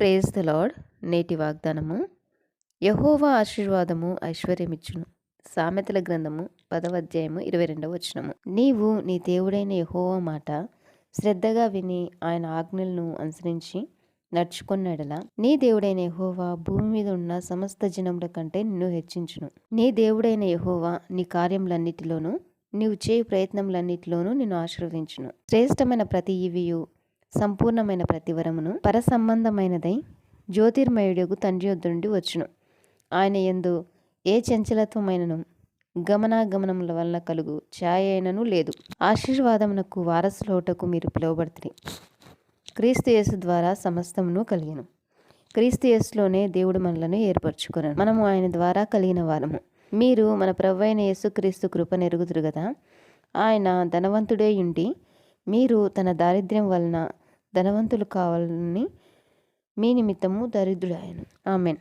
Praise the lord నేటి వాగ్దానము యహోవా ఆశీర్వాదము ఐశ్వర్యమిచ్చును. సామెతల గ్రంథము పదవ అధ్యాయము ఇరవై రెండవ వచనము. నీవు నీ దేవుడైన యహోవా మాట శ్రద్ధగా విని ఆయన ఆజ్ఞలను అనుసరించి నడుచుకున్నడలా నీ దేవుడైన యహోవా భూమి మీద ఉన్న సమస్త జనముల కంటే నిన్ను హెచ్చించును. నీ దేవుడైన యహోవా నీ కార్యములన్నిటిలోనూ నీవు చేయు ప్రయత్నములన్నిటిలోనూ నిన్ను ఆశీర్వదించును. శ్రేష్టమైన ప్రతి ఇవియు సంపూర్ణమైన ప్రతివరమును పరసంబంధమైనదై జ్యోతిర్మయుడకు తండ్రి వద్ద నుండి వచ్చును. ఆయన ఎందు ఏ చంచలత్వమైనను గమనాగమనముల వలన కలుగు ఛాయ అయినను లేదు. ఆశీర్వాదమునకు వారసులోటకు మీరు పిలువబడుతుంది క్రీస్తు యేసు ద్వారా సమస్తమును కలిగిను. క్రీస్తు యేసులోనే దేవుడు మనలను ఏర్పరచుకున్నాను మనము ఆయన ద్వారా కలిగిన వారము. మీరు మన ప్రభు అయిన యేసుక్రీస్తు కృప నెరుగుదురు కదా ఆయన ధనవంతుడే ఉండి మీరు తన దారిద్ర్యం వలన ధనవంతులు కావాలని మీ నిమిత్తము దరిద్రుడాయను ఆమెన్.